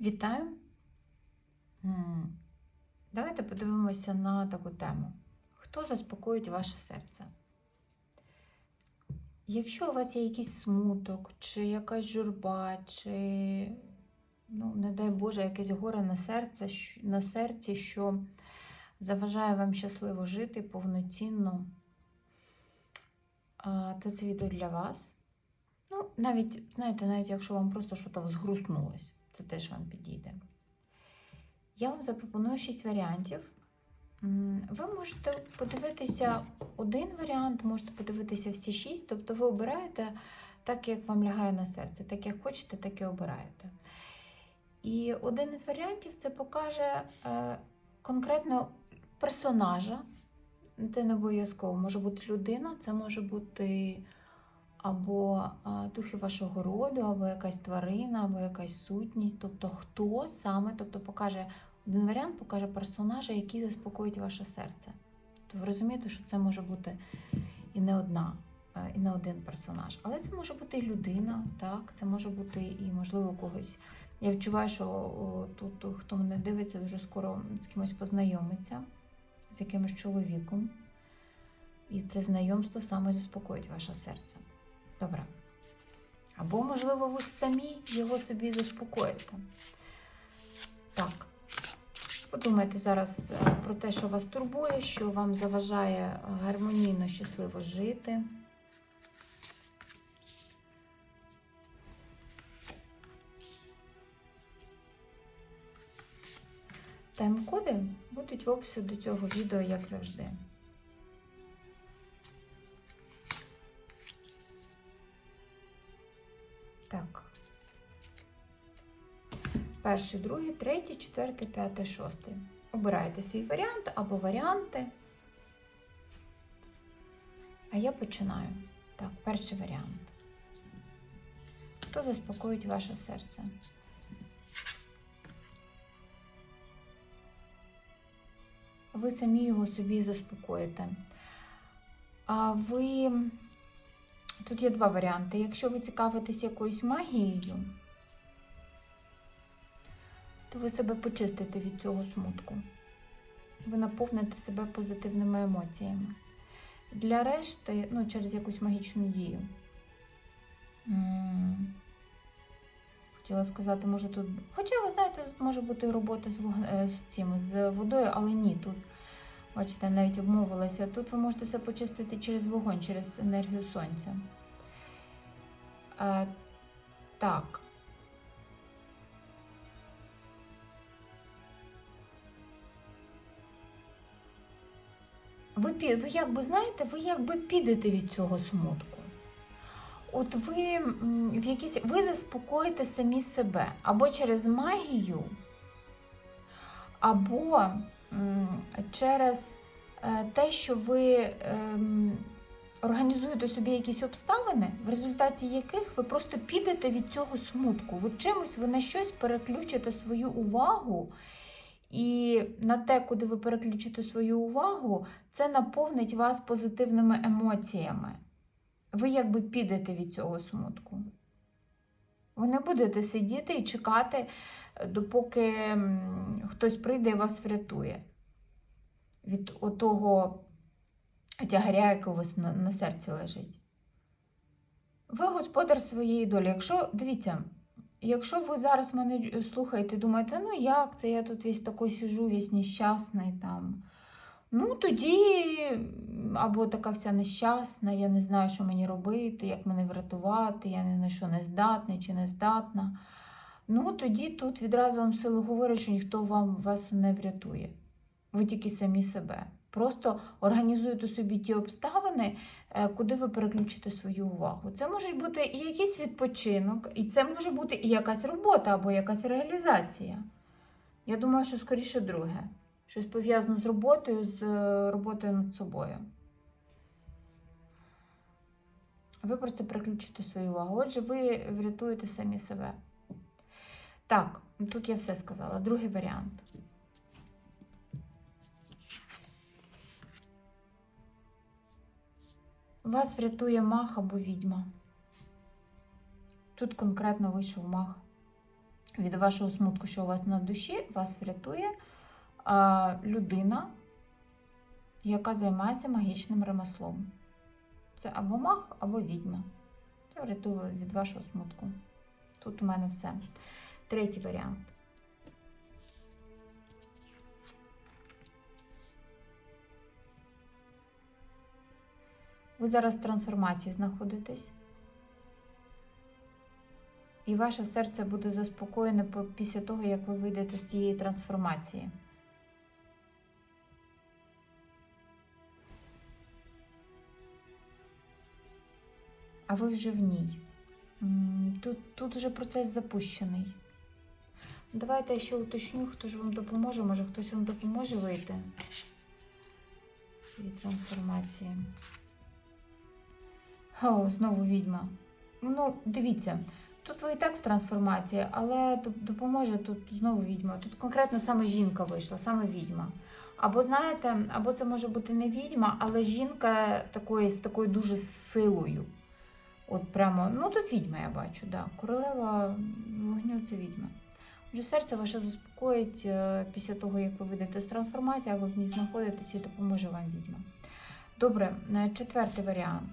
Вітаю! Давайте подивимося на таку тему. Хто заспокоїть ваше серце? Якщо у вас є якийсь смуток, чи якась журба, чи, ну, не дай Боже, якесь горе на, серце, на серці, що заважає вам щасливо жити повноцінно, то це відео для вас. Ну, навіть, знаєте, навіть якщо вам просто щось взгрустнулось, це теж вам підійде. Я вам запропоную 6 варіантів. Ви можете подивитися один варіант, можете подивитися всі 6, тобто ви обираєте так, як вам лягає на серце, так як хочете, так і обираєте. І один із варіантів це покаже е, конкретно персонажа. Це не обов'язково може бути людина, це може бути або духи вашого роду, або якась тварина, або якась сутність. Тобто, хто саме, тобто покаже один варіант, покаже персонажа, який заспокоїть ваше серце. То ви розумієте, що це може бути і не одна, е, і не один персонаж. Але це може бути і людина, так, це може бути і, можливо, когось. Я відчуваю, що о, тут хто мене дивиться, дуже скоро з кимось познайомиться, з якимось чоловіком. І це знайомство саме заспокоїть ваше серце. Добре. Або, можливо, ви самі його собі заспокоїте. Так. Подумайте зараз е, про те, що вас турбує, що вам заважає гармонійно, щасливо жити. Тайм-коди будуть в описі до цього відео, як завжди. Так. Перший, другий, третій, четвертий, п'ятий, шостий. Обирайте свій варіант або варіанти. А я починаю. Так, перший варіант. Хто заспокоїть ваше серце? Ви самі його собі заспокоїте. А ви. Тут є два варіанти. Якщо ви цікавитесь якоюсь магією, то ви себе почистите від цього смутку. Ви наповните себе позитивними емоціями. Для решти, ну, через якусь магічну дію. Хотіла сказати, може тут. Хоча, ви знаєте, тут може бути робота з, е, з цим, з водою, але ні, тут, бачите, навіть обмовилася. Тут ви можете себе почистити через вогонь, через енергію сонця. Е, так. Ви, ви якби знаєте, ви якби підете від цього смутку. От ви в якісь ви заспокоїте самі себе або через магію, або через е, те, що ви ем, організуєте собі якісь обставини, в результаті яких ви просто підете від цього смутку. Ви чимось ви на щось переключите свою увагу. І на те, куди ви переключите свою увагу, це наповнить вас позитивними емоціями. Ви якби підете від цього смутку. Ви не будете сидіти і чекати, е, допоки хтось прийде і вас врятує від того тягаря, який у вас на, на серці лежить. Ви господар своєї долі. Якщо, дивіться, якщо ви зараз мене слухаєте думаєте, ну як це я тут весь такий сижу, весь нещасний там. Ну, тоді, або така вся нещасна, я не знаю, що мені робити, як мене врятувати, я ні на що не здатний чи не здатна. Ну, тоді тут відразу вам сили говорять, що ніхто вам вас не врятує. Ви тільки самі себе. Просто організуєте собі ті обставини, е, куди ви переключите свою увагу. Це може бути і якийсь відпочинок, і це може бути і якась робота або якась реалізація. Я думаю, що скоріше друге. Щось пов'язане з роботою, з е, роботою над собою. Ви просто переключите свою увагу. Отже, ви врятуєте самі себе. Так, тут я все сказала. Другий варіант. Вас врятує мах або відьма. Тут конкретно вийшов мах. від вашого смутку, що у вас на душі, вас врятує а, людина, яка займається магічним ремеслом. Це або маг, або відьма. Це врятує від вашого смутку. Тут у мене все. Третій варіант. Зараз в трансформації знаходитесь. І ваше серце буде заспокоєне після того, як ви вийдете з цієї трансформації. А ви вже в ній. Тут, тут вже процес запущений. Давайте я ще уточню, хто ж вам допоможе. Може, хтось вам допоможе вийти від трансформації. О, знову відьма. Ну, дивіться, тут ви і так в трансформації, але допоможе тут знову відьма. Тут конкретно саме жінка вийшла, саме відьма. Або знаєте, або це може бути не відьма, але жінка такої, з такою дуже силою. От прямо, ну тут відьма я бачу, да. Королева вогню це відьма. Отже, серце ваше заспокоїть е, після того, як ви вийдете з трансформації, а ви в ній знаходитесь і допоможе вам відьма. Добре, е, четвертий варіант.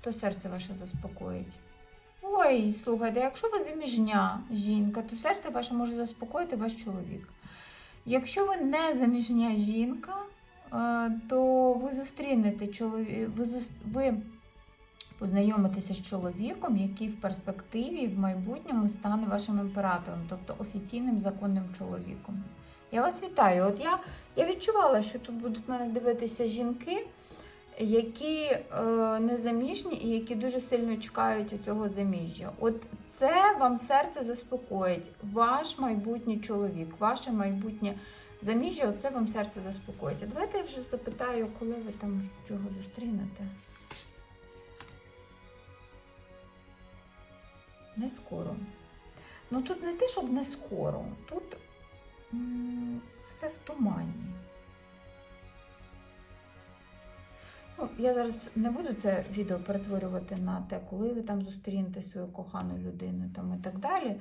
Хто серце ваше заспокоїть? Ой, слухайте, якщо ви заміжня жінка, то серце ваше може заспокоїти ваш чоловік. Якщо ви не заміжня жінка, е, то ви зустрінете чоловік, ви, зус- ви познайомитеся з чоловіком, який в перспективі в майбутньому стане вашим імператором, тобто офіційним законним чоловіком. Я вас вітаю. От я, я відчувала, що тут будуть мене дивитися жінки, які е, незаміжні і які дуже сильно чекають цього заміжжя. От це вам серце заспокоїть. Ваш майбутній чоловік, ваше майбутнє заміжжя, це вам серце заспокоїть. А давайте я вже запитаю, коли ви там чого зустрінете. Не скоро. Ну тут не те, щоб не скоро, тут м, все в тумані. Я зараз не буду це відео перетворювати на те, коли ви там зустрінете свою кохану людину там, і так далі.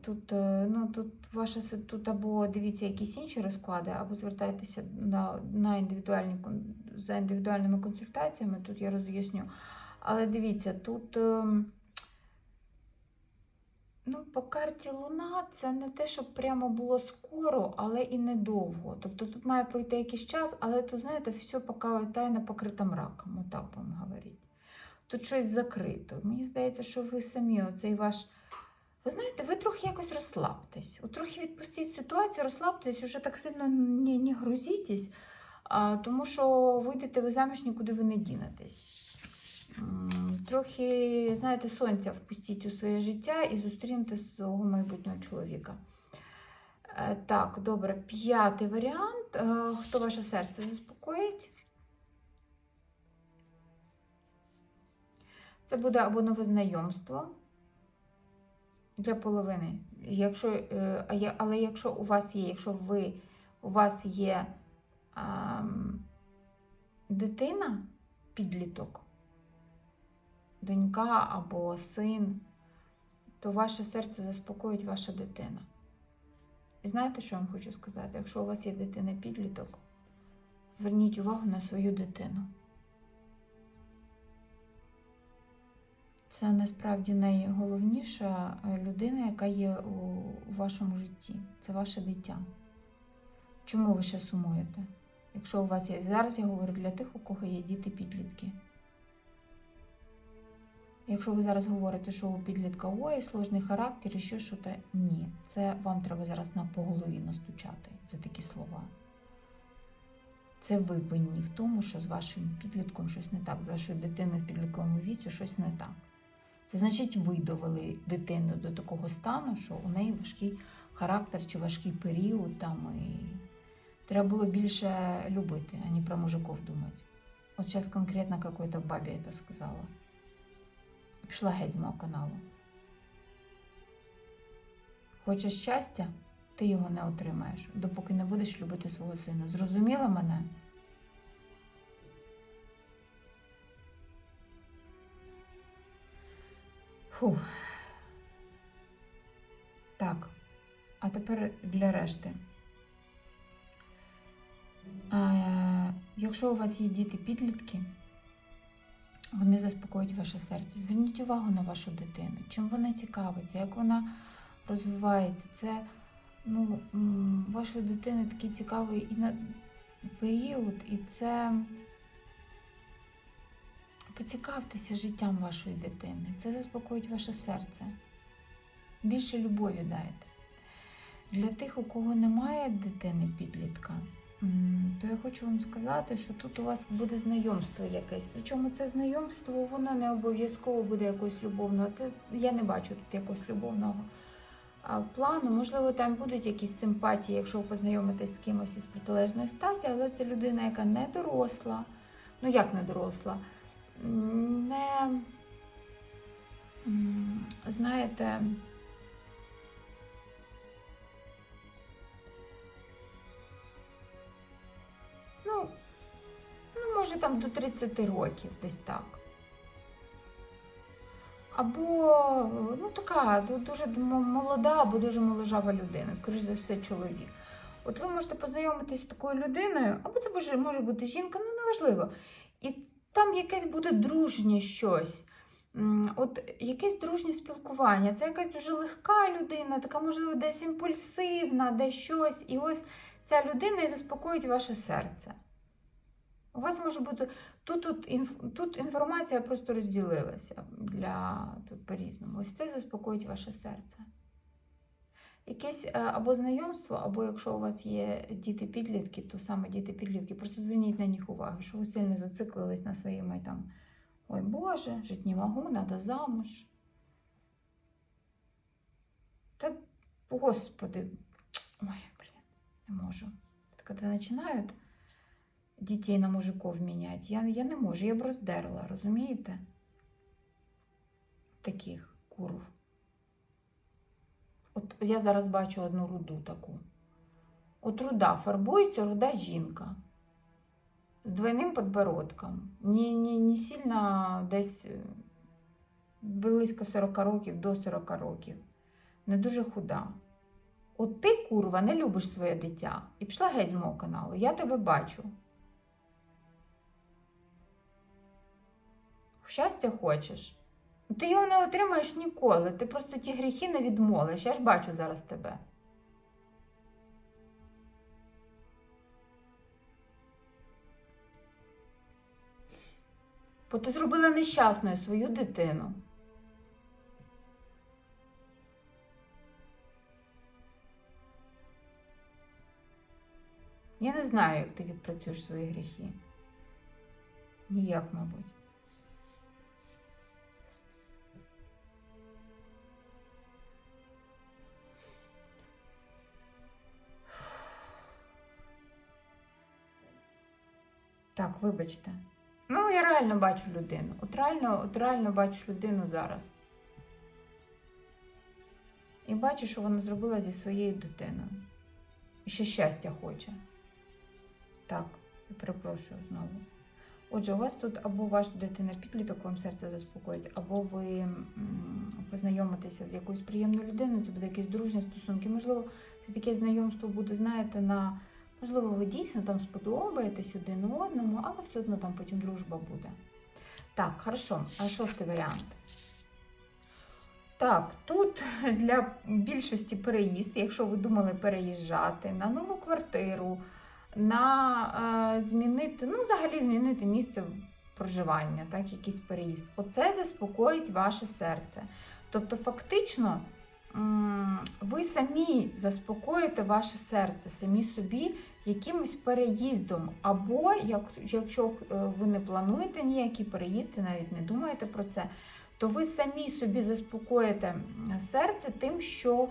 Тут, е, ну, тут, ваша, тут або дивіться якісь інші розклади, або звертайтеся на, на індивідуальні, за індивідуальними консультаціями, тут я роз'ясню. Але дивіться, тут. Ну, по карті Луна це не те, щоб прямо було скоро, але і недовго. Тобто тут має пройти якийсь час, але тут, знаєте, все поки тайна покрита мраком, отак будемо говорити. Тут щось закрито. Мені здається, що ви самі, оцей ваш. Ви знаєте, ви трохи якось розслабтесь. От трохи відпустіть ситуацію, розслабтесь, уже так сильно не, не грузітесь, тому що вийдете ви заміж, нікуди ви не дінетесь. Трохи, знаєте, сонця впустіть у своє життя і зустрінете свого майбутнього чоловіка. Е, Так, добре, п'ятий варіант. Е, Хто ваше серце заспокоїть? Це буде або нове знайомство для половини. Якщо, е, а але якщо у вас є, якщо ви, у вас є ам, дитина, підліток, донька або син, то ваше серце заспокоїть ваша дитина. І знаєте, що я вам хочу сказати? Якщо у вас є дитина-підліток, зверніть увагу на свою дитину. Це насправді найголовніша людина, яка є у вашому житті. Це ваше дитя. Чому ви ще сумуєте? Якщо у вас є. Зараз я говорю для тих, у кого є діти-підлітки. Якщо ви зараз говорите, що у підлітка ой, сложний характер і що що то ні. Це вам треба зараз на по голові настучати за такі слова. Це ви винні в тому, що з вашим підлітком щось не так, з вашою дитиною в підлітковому віці щось не так. Це значить, ви довели дитину до такого стану, що у неї важкий характер чи важкий період там і треба було більше любити, а не про мужиков думати. От зараз конкретно какой-то бабі це сказала. Пішла геть з мого каналу. Хочеш щастя, ти його не отримаєш, допоки не будеш любити свого сина. Зрозуміла мене? Фух. Так, а тепер для решти. Е, якщо у вас є діти-підлітки, вони заспокоюють ваше серце. Зверніть увагу на вашу дитину, чим вона цікавиться, як вона розвивається. Це ну, вашої дитини такий цікавий і на період, і це поцікавтеся життям вашої дитини. Це заспокоїть ваше серце. Більше любові дайте. Для тих, у кого немає дитини підлітка, то я хочу вам сказати, що тут у вас буде знайомство якесь. Причому це знайомство, воно не обов'язково буде якось любовного. Це я не бачу тут якогось любовного плану. Можливо, там будуть якісь симпатії, якщо ви познайомитесь з кимось із протилежної статі, але це людина, яка не доросла. Ну як не доросла? Не знаєте. Може там до 30 років десь так. Або ну така дуже молода або дуже моложава людина, скоріш за все, чоловік. От ви можете познайомитись з такою людиною, або це може, бути жінка, ну неважливо. І там якесь буде дружнє щось. От якесь дружнє спілкування. Це якась дуже легка людина, така, можливо, десь імпульсивна, десь щось. І ось ця людина і заспокоїть ваше серце. У вас може бути тут, тут, інф, тут інформація просто розділилася для по-різному. Ось це заспокоїть ваше серце. Якесь е, або знайомство, або якщо у вас є діти-підлітки, то саме діти-підлітки, просто зверніть на них увагу, що ви сильно зациклились на своїми там. Ой Боже, жить не можу, надо замуж. Та, господи, ой, блин, не можу. Это когда начинают дітей на мужиков міняти, я, я не можу, я б роздерла, розумієте? Таких курв. От я зараз бачу одну руду таку. От руда фарбується, руда жінка. З двойним подбородком. Не, не, не сильно десь близько 40 років до 40 років. Не дуже худа. От ти, курва, не любиш своє дитя. І пішла геть з мого каналу. Я тебе бачу. Щастя хочеш? Ну, Ти його не отримаєш ніколи. Ти просто ті гріхи не відмолиш. Я ж бачу зараз тебе. Бо ти зробила нещасною свою дитину. Я не знаю, як ти відпрацюєш свої гріхи. Ніяк, мабуть. Так, вибачте. Ну, я реально бачу людину. От реально, от реально бачу людину зараз. І бачу, що вона зробила зі своєю дитиною. І ще щастя хоче. Так, я перепрошую знову. Отже, у вас тут або ваша дитина підліток вам серце заспокоїть, або ви познайомитеся з якоюсь приємною людиною, це буде якісь дружні стосунки. Можливо, це таке знайомство буде, знаєте, на можливо, ви дійсно там сподобаєтесь один одному, але все одно там потім дружба буде. Так, хорошо, а шостий варіант. Так, тут для більшості переїзд, якщо ви думали переїжджати на нову квартиру, на е, змінити, ну, взагалі змінити місце проживання, так, якийсь переїзд. Оце заспокоїть ваше серце. Тобто, фактично, ви самі заспокоїте ваше серце, самі собі якимось переїздом. Або як, якщо е, ви не плануєте ніякі переїзди, навіть не думаєте про це, то ви самі собі заспокоїте серце тим, що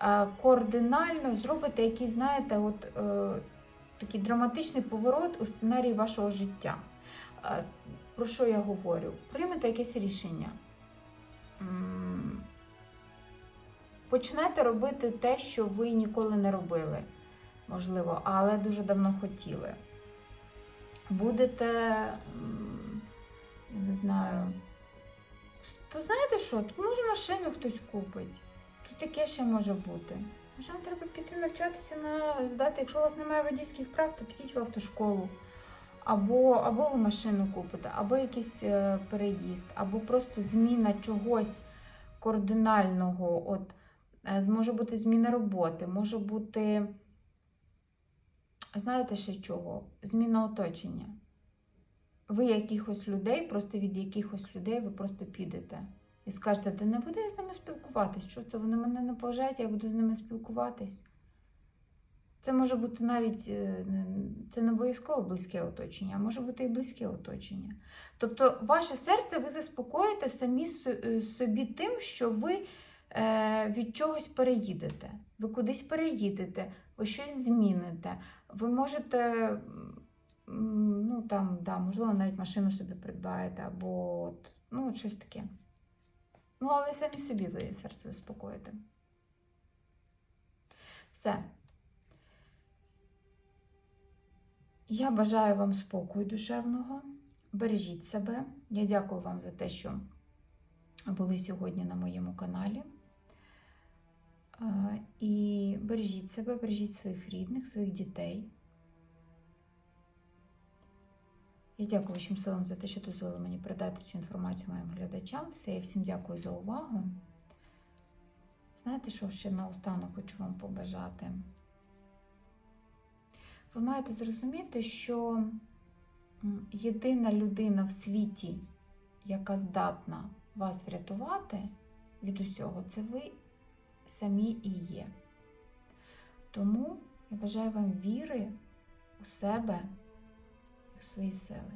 е, координально зробите якийсь, знаєте, от. е, такий драматичний поворот у сценарії вашого життя. Про що я говорю? Приймете якесь рішення. Почнете робити те, що ви ніколи не робили, можливо, але дуже давно хотіли. Будете, я не знаю, то знаєте що? Може машину хтось купить. Тут таке ще може бути? Може, вам треба піти навчатися на здати, якщо у вас немає водійських прав, то підіть в автошколу. Або, або ви машину купите, або якийсь е, переїзд, або просто зміна чогось кардинального. От, е, може бути зміна роботи, може бути, знаєте ще чого? Зміна оточення. Ви якихось людей, просто від якихось людей ви просто підете. І скажете, та не буду я з ними спілкуватись. Що це? Вони мене не поважають, я буду з ними спілкуватись. Це може бути навіть е, це не обов'язково близьке оточення, а може бути і близьке оточення. Тобто, ваше серце ви заспокоїте самі е, собі тим, що ви від чогось переїдете. Ви кудись переїдете, ви щось зміните. Ви можете, ну там, да, можливо, навіть машину собі придбаєте, або от, ну, от щось таке. Ну, але самі собі ви серце заспокоїте. Все. Я бажаю вам спокою душевного. Бережіть себе. Я дякую вам за те, що були сьогодні на моєму каналі. І бережіть себе, бережіть своїх рідних, своїх дітей. Я дякую вашим силам за те, що дозволили мені передати цю інформацію моїм глядачам. Все, я всім дякую за увагу. Знаєте, що ще наостанок хочу вам побажати? Ви маєте зрозуміти, що єдина людина в світі, яка здатна вас врятувати від усього, це ви самі і є. Тому я бажаю вам віри у себе і у свої сили.